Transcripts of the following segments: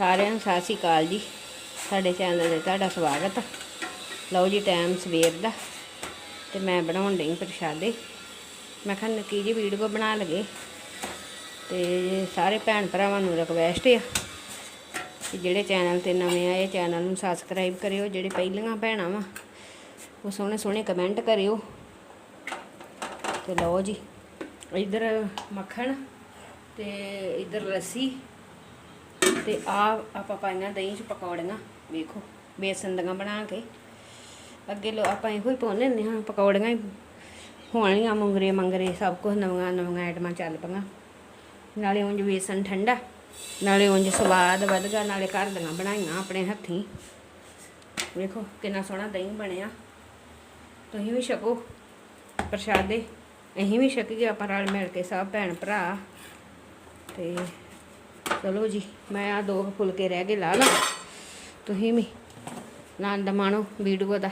ਸਾਰਿਆਂ ਨੂੰ ਸਤਿ ਸ਼੍ਰੀ ਅਕਾਲ ਜੀ। ਸਾਡੇ ਚੈਨਲ ਤੇ ਤੁਹਾਡਾ ਸਵਾਗਤ ਆ। ਲਓ ਜੀ ਟਾਈਮ ਸਵੇਰ ਦਾ ਤੇ ਮੈਂ ਬਣਾਉਣ ਡਈ ਪ੍ਰਸ਼ਾਦੇ। ਮੈਂ ਕਿਹਾ ਨਿੱਕੀ ਜੀ ਵੀਡੀਓ ਬਣਾ ਲਗੇ ਤੇ ਸਾਰੇ ਭੈਣ ਭਰਾਵਾਂ ਨੂੰ ਰਿਕਵੈਸਟ ਆ ਕਿ ਜਿਹੜੇ ਚੈਨਲ ਤੇ ਨਵੇਂ ਆਏ, ਚੈਨਲ ਨੂੰ ਸਬਸਕ੍ਰਾਈਬ ਕਰਿਓ। ਜਿਹੜੇ ਪਹਿਲੀਆਂ ਭੈਣਾਂ ਵਾ, ਉਹ ਸੋਹਣੇ ਸੋਹਣੇ ਕਮੈਂਟ ਕਰਿਓ। ਤੇ ਲਓ ਜੀ, ਇਧਰ ਮੱਖਣ ਤੇ ਇਧਰ ਲੱਸੀ ਤੇ ਆ ਆਪਾਂ ਪਾਈਆਂ ਦਹੀਂ ਚ ਪਕੌੜੀਆਂ, ਵੇਖੋ, ਬੇਸਨ ਦੀਆਂ ਬਣਾ ਕੇ। ਅੱਗੇ ਲੋ ਆਪਾਂ ਇਹੋ ਹੀ ਪਾਉਂਦੇ ਹੁੰਦੇ ਹਾਂ, ਪਕੌੜੀਆਂ ਹੀ ਹੋਣੀਆਂ ਮੁੰਗਰੇ ਮੰਗਰੇ, ਸਭ ਕੁਝ ਨਵੀਆਂ ਨਵੀਆਂ ਆਈਟਮਾਂ ਚੱਲ ਪਈਆਂ। ਨਾਲੇ ਉਂਝ ਬੇਸਨ ਠੰਡਾ, ਨਾਲੇ ਉਂਝ ਸਵਾਦ ਵਧਗਾ ਨਾਲੇ ਘਰ ਦੀਆਂ ਬਣਾਈਆਂ ਆਪਣੇ ਹੱਥੀਂ। ਵੇਖੋ, ਕਿੰਨਾ ਸੋਹਣਾ ਦਹੀਂ ਬਣਿਆ। ਤੁਸੀਂ ਵੀ ਛਕੋ ਪ੍ਰਸ਼ਾਦੇ, ਅਸੀਂ ਵੀ ਛਕੀਏ ਆਪਾਂ ਰਲ ਮਿਲ ਕੇ ਸਭ ਭੈਣ ਭਰਾ। ਤੇ ਚਲੋ ਜੀ, ਮੈਂ ਆ ਦੋ ਕੁ ਫੁਲਕੇ ਰਹਿ ਗਏ ਲਾ ਲਾ। ਤੁਸੀਂ ਵੀ ਆਨੰਦ ਮਾਣੋ, ਵੀਡੀਓ ਦਾ।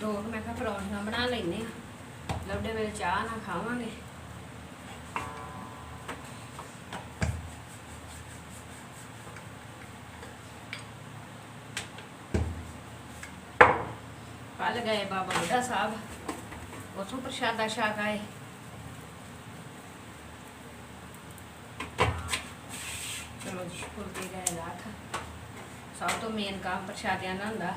ਦੋ ਮੈਂ ਕਿਹਾ ਪਰੌਂਠੀਆਂ ਬਣਾ ਲੈਨੇ ਆ ਲੱਭਦੇ ਵੇਲੇ ਚਾਹ ਨਾ ਖਾਵਾਂਗੇ। ਕੱਲ ਗਏ ਬਾਬਾ ਬੁੱਢਾ ਸਾਹਿਬ। ਉਥੋਂ ਪ੍ਰਸ਼ਾਦਾ ਛਕ ਆਏ। ਚਲੋ ਜੀ ਫੁਲਕੇ ਗਏ ਰਾਤ। ਸਭ ਤੋਂ ਮੇਨ ਕੰਮ ਪ੍ਰਸ਼ਾਦਿਆਂ ਦਾ ਹੁੰਦਾ।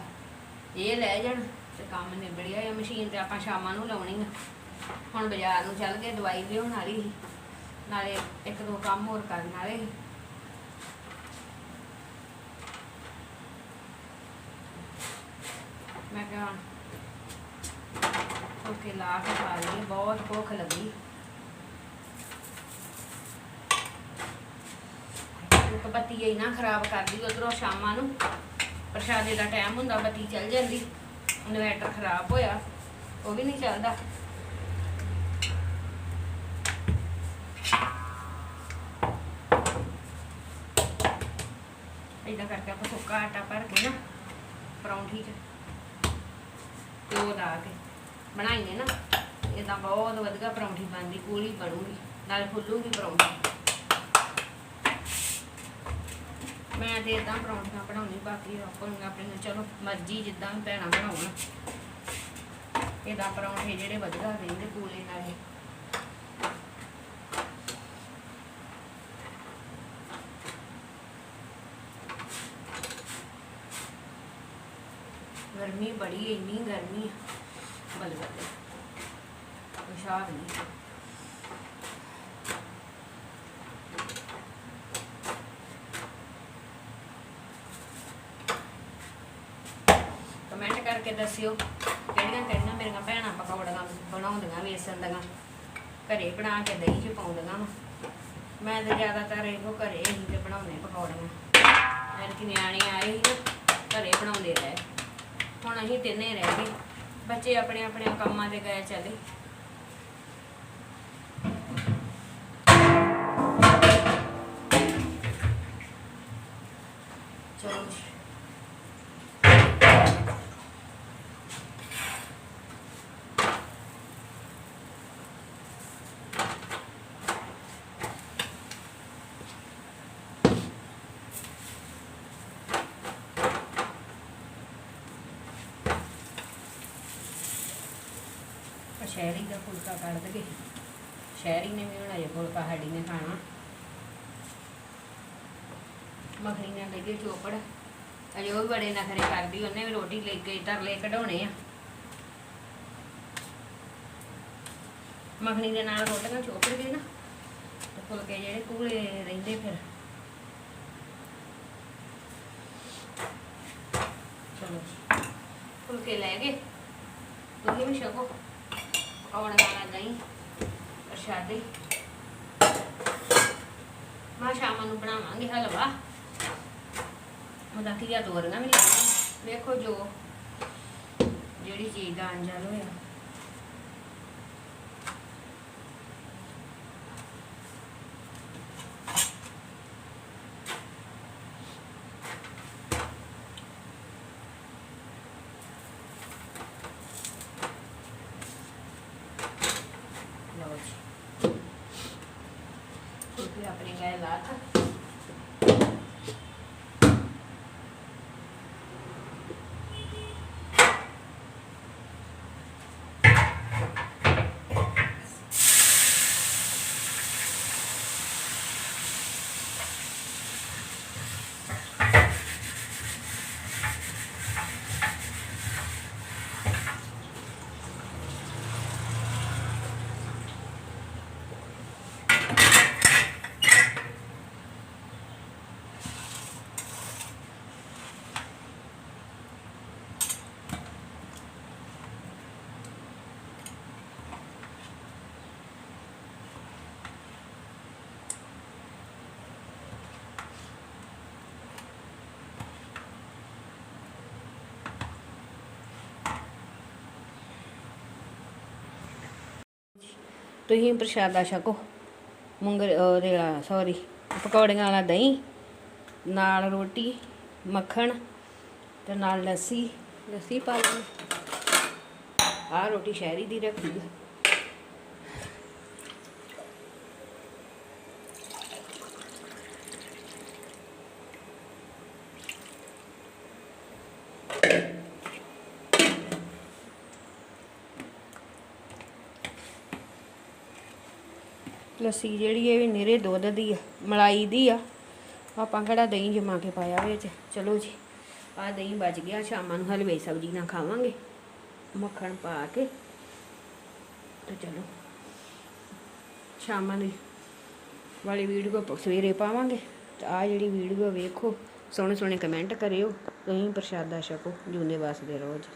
ਇਹ ਲੈ ਜਾਣ। ਤੇ ਕੰਮ ਨਿਬੜਿਆ ਆ, ਮਸ਼ੀਨ ਤੇ ਆਪਾਂ ਸ਼ਾਮਾਂ ਨੂੰ ਲਾਉਣੀ ਆ। ਹੁਣ ਬਾਜ਼ਾਰ ਨੂੰ ਚੱਲ ਗਏ ਦਵਾਈ ਲਿਆਉਣ ਵਾਲੀ ਸੀ, ਨਾਲੇ ਇੱਕ ਦੋ ਕੰਮ ਹੋਰ ਕਰਨ ਵਾਲੇ ਸੀ। ਮੈਂ ਕਿਹਾ ਓਕੇ ਲਾ ਕੇ ਖਾ ਲਈ ਬਹੁਤ ਭੁੱਖ ਲੱਗੀ। ਇੱਕ ਬੱਤੀ ਇੰਨਾ ਖਰਾਬ ਕਰਦੀ ਉਧਰੋਂ ਸ਼ਾਮਾਂ ਨੂੰ, ਪ੍ਰਸ਼ਾਦੇ ਦਾ ਟਾਈਮ ਹੁੰਦਾ ਬੱਤੀ ਚੱਲ ਜਾਂਦੀ। ਇਨਵਰਟਰ ਖਰਾਬ ਹੋਇਆ, ਉਹ ਵੀ ਨਹੀਂ ਚੱਲਦਾ। ਇਦਾਂ ਕਰਕੇ ਆਪਾਂ ਸੁੱਕਾ ਆਟਾ ਭਰ ਕੇ ਨਾ, ਪਰੌਂਠੀ 'ਚ, ਤੇ ਉਹ ਲਾ ਕੇ ਬਣਾਈਏ ਨਾ। ਇਦਾਂ ਬਹੁਤ ਵਧੀਆ ਪਰੌਂਠੀ ਬਣਦੀ ਕੂਲੀ ਬਣੂਗੀ, ਨਾਲ ਫੁੱਲੂਗੀ ਪਰੌਂਠੀ। ਮੈਂ ਤੇ ਇਦਾਂ ਪਰੌਂਠੀਆਂ ਬਣਾਉਣੀ, ਬਾਕੀ ਆਪਣੀ ਆਪਣੀ ਚਲੋ ਮਰਜ਼ੀ ਜਿੱਦਾਂ ਵੀ ਭੈਣਾਂ ਬਣਾਉਣ। ਇਦਾਂ ਪਰੌਂਠੇ ਜਿਹੜੇ ਵਧੀਆ ਰਹਿੰਦੇ ਕੂਲੇ ਨਾਲੇ ਗਰਮੀ ਬੜੀ, ਇੰਨੀ ਗਰਮੀ ਆ। ਬੱਲੇ ਬੱਲੇ ਵਿਸ਼ਾਲ ਨਹੀਂ ਕਮੈਂਟ ਕਰਕੇ ਦੱਸਿਓ। ਕਿਹੜੀਆਂ ਕਿਹੜੀਆਂ ਮੇਰੀਆਂ ਭੈਣਾਂ ਪਕੌੜੀਆਂ ਬਣਾਉਂਦੀਆਂ ਵੇਸਣ ਦੀਆਂ। ਘਰੇ ਬਣਾ ਕੇ ਦਹੀਂ 'ਚ ਪਾਉਂਦੀਆਂ ਵਾ। ਮੈਂ ਤਾਂ ਜ਼ਿਆਦਾਤਰ ਇਹੋ ਘਰੇ ਹੀ ਤੇ ਬਣਾਉਣੇ ਪਕੌੜੀਆਂ। ਮੇਰੇ ਨਿਆਣੇ ਆਏ ਸੀ ਘਰੇ ਬਣਾਉਂਦੇ ਰਹੇ। ਹੁਣ ਅਸੀਂ ਤਿੰਨੇ ਰਹਿ ਗਏ। ਬੱਚੇ ਆਪਣੇ ਆਪਣੇ ਕੰਮਾਂ ਤੇ ਗਏ ਚਲੇ ਚਲੋ ਸ਼ਹਿਰੀ ਦਾ ਫੁਲਕਾ ਕੱਢ ਦਗੇ। ਸ਼ਹਿਰੀ ਨੇ ਵੀ ਬਣਾਇਆ ਫੁਲਕਾ ਸਾਡੀ ਨੇ ਖਾਣਾ। ਮੱਖਣੀ ਨੇ ਲੈ ਗਈ ਚੋਪੜ। ਅਜੇ ਉਹ ਬੜੇ ਨਖਰੇ ਕਰਦੀ, ਉਹਨੇ ਵੀ ਰੋਟੀ ਲੈ ਕੇ ਤਰਲੇ ਕਢਾਉਣੇ ਆ। ਮੱਖਣੀ ਦੇ ਨਾਲ ਰੋਟੀਆਂ ਚੋਪੜ ਗਏ ਨਾ, ਤੇ ਫੁਲਕੇ ਜਿਹੜੇ ਕੂਲੇ ਰਹਿੰਦੇ ਫਿਰ। ਚਲੋ, ਫੁਲਕੇ ਲੈ ਗਏ। ਤੁਸੀਂ ਵੀ ਛਕੋ। ਆਉਣ ਵਾਲਾ ਨਹੀਂ ਪ੍ਰਸ਼ਾਦੇ। ਮਾ ਸ਼ਾਮ ਨੂੰ ਬਣਾਵਾਂਗੇ ਹਲਵਾ। ਉਹਦਾ ਕੀ ਤੋਰੀਆਂ ਵੀ ਲਾਉਣੀਆਂ ਵੇਖੋ ਜੋ, ਜਿਹੜੀ ਚੀਜ਼ ਦਾ ਅੰਜਲ ਹੋਇਆ ਲਓ ਜੀ ਕੁਰਕੁਰੇ ਆਪਣੇ ਗਏ ਲਾਤ ਤੁਸੀਂ ਪ੍ਰਸ਼ਾਦਾ ਛਕੋ। ਮੁੰਗਰ ਉਹਦੇ ਸੌਰੀ ਪਕੌੜੀਆਂ ਵਾਲਾ ਦਹੀਂ, ਨਾਲ ਰੋਟੀ, ਮੱਖਣ ਤੇ ਨਾਲ ਲੱਸੀ ਲੱਸੀ ਪਾ ਲਈ ਆਹ ਰੋਟੀ ਸ਼ਹਿਰੀ ਦੀ ਰੱਖੀ। ਲੱਸੀ ਜਿਹੜੀ ਇਹ ਵੀ ਨਿਰੇ ਦੁੱਧ ਦੀ ਆ, ਮਲਾਈ ਦੀ ਆ। ਆਪਾਂ ਕਿਹੜਾ ਦਹੀਂ ਜਮਾ ਕੇ ਪਾਇਆ ਵਿੱਚ? ਚਲੋ ਜੀ ਆ ਦਹੀਂ ਬਚ ਗਿਆ, ਸ਼ਾਮਾਂ ਨੂੰ ਹਲਵੇ ਸਬਜ਼ੀ ਨਾਲ ਖਾਵਾਂਗੇ। ਮੱਖਣ ਪਾ ਕੇ ਤੇ ਚਲੋ। ਸ਼ਾਮਾਂ ਦੀ ਵਾਲੀ ਵੀਡੀਓ ਸਵੇਰੇ ਪਾਵਾਂਗੇ। ਤੇ ਆ ਜਿਹੜੀ ਵੀਡੀਓ ਵੇਖੋ ਸੋਹਣੇ ਸੋਹਣੇ ਕਮੈਂਟ ਕਰਿਓ। ਤੁਸੀਂ ਪ੍ਰਸ਼ਾਦਾ ਛਕੋ, ਜੂਨੇ ਵਾਸਦੇ ਰਹੋ ਜੀ